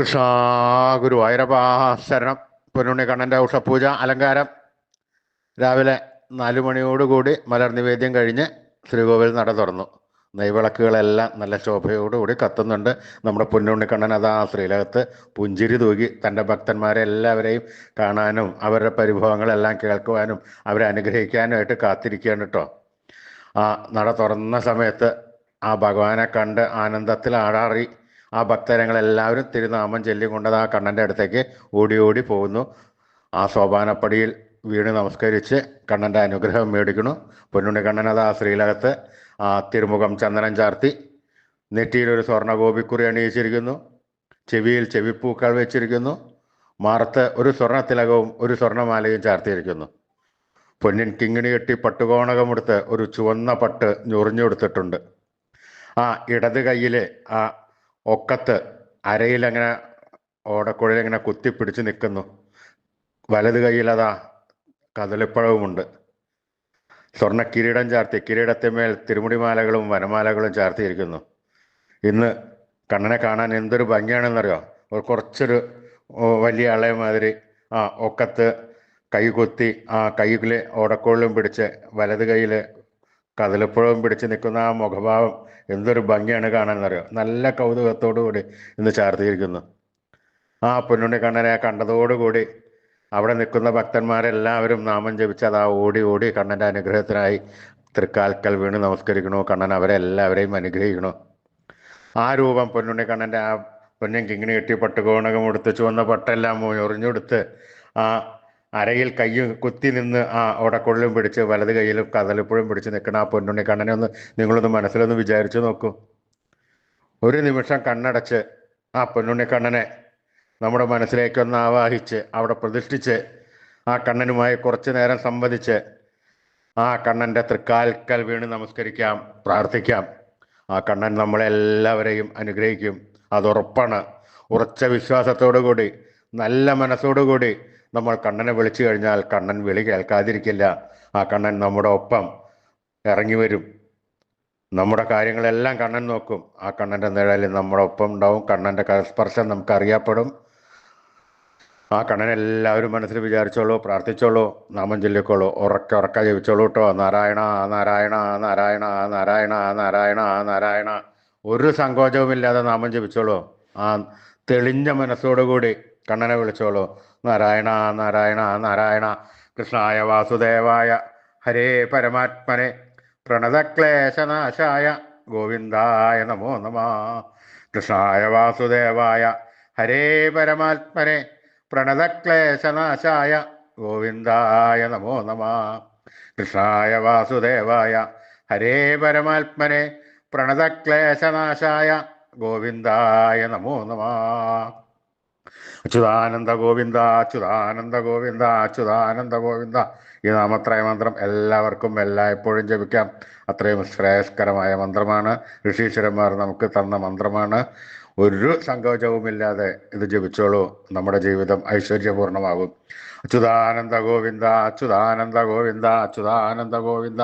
കൃഷ്ണ ഗുരു പൊന്നുണ്ണി കണ്ണന്റെ ഉഷപൂജ അലങ്കാരം. രാവിലെ നാലു മണിയോടുകൂടി മലർ നിവേദ്യം കഴിഞ്ഞ് ശ്രീകോവിൽ നട തുറന്നു. നെയ്വിളക്കുകളെല്ലാം നല്ല ശോഭയോടുകൂടി കത്തുന്നുണ്ട്. നമ്മുടെ പൊന്നുണ്ണിക്കണ്ണൻ അതാ ശ്രീലകത്ത് പുഞ്ചിരി തൂകി തന്റെ ഭക്തന്മാരെ എല്ലാവരെയും കാണാനും അവരുടെ പരിഭവങ്ങളെല്ലാം കേൾക്കുവാനും അവരെ അനുഗ്രഹിക്കാനുമായിട്ട് കാത്തിരിക്കുകയാണ് കേട്ടോ. ആ നട തുറന്ന സമയത്ത് ആ ഭഗവാനെ കണ്ട് ആനന്ദത്തിൽ ആടാറി ആ ഭക്തരങ്ങളെല്ലാവരും തിരുനാമം ചൊല്ലിക്കൊണ്ടത് ആ കണ്ണന്റെ അടുത്തേക്ക് ഓടി ഓടി പോകുന്നു. ആ സോപാനപ്പടിയിൽ വീണ് നമസ്കരിച്ച് കണ്ണന്റെ അനുഗ്രഹം മേടിക്കുന്നു. പൊന്നുണ്ണി കണ്ണനത് ആ ശ്രീലകത്ത് ആ തിരുമുഖം ചന്ദനം ചാർത്തി നെറ്റിയിലൊരു സ്വർണ ഗോപിക്കുറി അണിയിച്ചിരിക്കുന്നു. ചെവിയിൽ ചെവിപ്പൂക്കൾ വെച്ചിരിക്കുന്നു. മാറത്ത് ഒരു സ്വർണ തിലകവും ഒരു സ്വർണമാലയും ചാർത്തിയിരിക്കുന്നു. പൊന്നിൻ കിങ്ങിണി കെട്ടി പട്ടുകോണകമെടുത്ത് ഒരു ചുവന്ന പട്ട് ഞൊറിഞ്ഞു കൊടുത്തിട്ടുണ്ട് ആ ഇടത് കയ്യിലെ ആ ഒക്കത്ത് ഓടക്കുഴൽ ഇങ്ങനെ കുത്തിപ്പിടിച്ച് നിൽക്കുന്നു വലത് കയ്യിലതാ കദളിപ്പഴവുമുണ്ട്. സ്വർണ കിരീടം ചാർത്തി കിരീടത്തിന്മേൽ തിരുമുടിമാലകളും വനമാലകളും ചാർത്തിയിരിക്കുന്നു. ഇന്ന് കണ്ണനെ കാണാൻ എന്തൊരു ഭംഗിയാണെന്നറിയോ? ഒരു കുറച്ചൊരു വലിയ ആളെ മാതിരി ആ ഒക്കത്ത് കൈ കൊത്തി ആ കൈയിലെ ഓടക്കോളിലും പിടിച്ച് വലത് കൈയിൽ കദളിപ്പഴവും പിടിച്ച് നിൽക്കുന്ന ആ മുഖഭാവം എന്തൊരു ഭംഗിയാണ് കാണാനറിയോ നല്ല കൗതുകത്തോടു കൂടി ഇന്ന് ചാർത്തിയിരിക്കുന്നു. ആ പൊന്നുണ്ണി കണ്ണനെ കണ്ടതോടുകൂടി അവിടെ നിൽക്കുന്ന ഭക്തന്മാരെല്ലാവരും നാമം ജപിച്ച് അത് ആ ഓടി ഓടി കണ്ണന്റെ അനുഗ്രഹത്തിനായി തൃക്കാൽക്കൽ വീണ് നമസ്കരിക്കണോ? കണ്ണൻ അവരെ എല്ലാവരെയും അനുഗ്രഹിക്കണോ? ആ രൂപം പൊന്നുണ്ണി കണ്ണന്റെ ആ പൊന്നും കിങ്ങിണി കെട്ടി പട്ടുകോണകം ഉടുത്ത് ചുവന്ന പട്ടെല്ലാം എറിഞ്ഞെടുത്ത് ആ അരയിൽ കൈ കുത്തി നിന്ന് ആ അവിടെ കൊള്ളും പിടിച്ച് വലത് കൈയിലും കതലിപ്പുഴയും പിടിച്ച് നിൽക്കണ ആ പൊന്നുണ്ണി കണ്ണനെ ഒന്ന് നിങ്ങളൊന്ന് മനസ്സിലൊന്ന് വിചാരിച്ചു നോക്കൂ. ഒരു നിമിഷം കണ്ണടച്ച് ആ പൊന്നുണ്ണി കണ്ണനെ നമ്മുടെ മനസ്സിലേക്കൊന്ന് ആവാഹിച്ച് അവിടെ പ്രതിഷ്ഠിച്ച് ആ കണ്ണനുമായി കുറച്ചു നേരം സംവദിച്ച് ആ കണ്ണന്റെ തൃക്കാൽക്കൽ വീണ് നമസ്കരിക്കാം പ്രാർത്ഥിക്കാം. ആ കണ്ണൻ നമ്മളെല്ലാവരെയും അനുഗ്രഹിക്കും. അതുറപ്പാണ് ഉറച്ച വിശ്വാസത്തോടു കൂടി നല്ല മനസ്സോടുകൂടി നമ്മൾ കണ്ണനെ വിളിച്ചു കഴിഞ്ഞാൽ കണ്ണൻ വിളി കേൾക്കാതിരിക്കില്ല. ആ കണ്ണൻ നമ്മുടെ ഒപ്പം ഇറങ്ങി വരും. നമ്മുടെ കാര്യങ്ങളെല്ലാം കണ്ണൻ നോക്കും. ആ കണ്ണന്റെ നിഴലിൽ നമ്മുടെ ഒപ്പം ഉണ്ടാവും. കണ്ണന്റെ സ്പർശം നമുക്ക് അറിയപ്പെടും ആ കണ്ണൻ എല്ലാവരും മനസ്സിൽ വിചാരിച്ചോളൂ പ്രാർത്ഥിച്ചോളൂ നാമം ചൊല്ലിക്കോളൂ. ഉറക്ക ഉറക്ക ജപിച്ചോളൂ കേട്ടോ. നാരായണ നാരായണ നാരായണ നാരായണ നാരായണ നാരായണ. ഒരു സങ്കോചവുമില്ലാതെ നാമം ജപിച്ചോളൂ. ആ തെളിഞ്ഞ മനസ്സോടുകൂടി കണ്ണനെ വിളിച്ചോളൂ. നാരായണ നാരായണ നാരായണ. കൃഷ്ണായ വാസുദേവായ. ഹരേ പരമാത്മനെ. പ്രണതക്ലേശനാശായ. ഗോവിന്ദായ നമോ നമ. കൃഷ്ണായ വാസുദേവായ. ഹരേ പരമാത്മനെ. പ്രണതക്ലേശനാശായ. ഗോവിന്ദായ നമോ നമ. കൃഷ്ണായ വാസുദേവായ. ഹരേ പരമാത്മനെ. പ്രണതക്ലേശനാശായ. ഗോവിന്ദായ നമോ നമ. അച്യുതാനന്ദ ഗോവിന്ദ അച്യുതാനന്ദ ഗോവിന്ദ അച്യുതാനന്ദ ഗോവിന്ദ ഈ നാമത്രയ മന്ത്രം എല്ലാവർക്കും എല്ലായ്പ്പോഴും ജപിക്കാം. അത്രയും ശ്രേയസ്കരമായ മന്ത്രമാണ്. ഋഷീശ്വരന്മാർ നമുക്ക് തന്ന മന്ത്രമാണ്. ഒരു സങ്കോചവുമില്ലാതെ ഇത് ജപിച്ചോളൂ. നമ്മുടെ ജീവിതം ഐശ്വര്യപൂർണമാകും. അച്യുതാനന്ദ ഗോവിന്ദ അച്യുതാനന്ദ ഗോവിന്ദ അച്യുതാനന്ദ ഗോവിന്ദ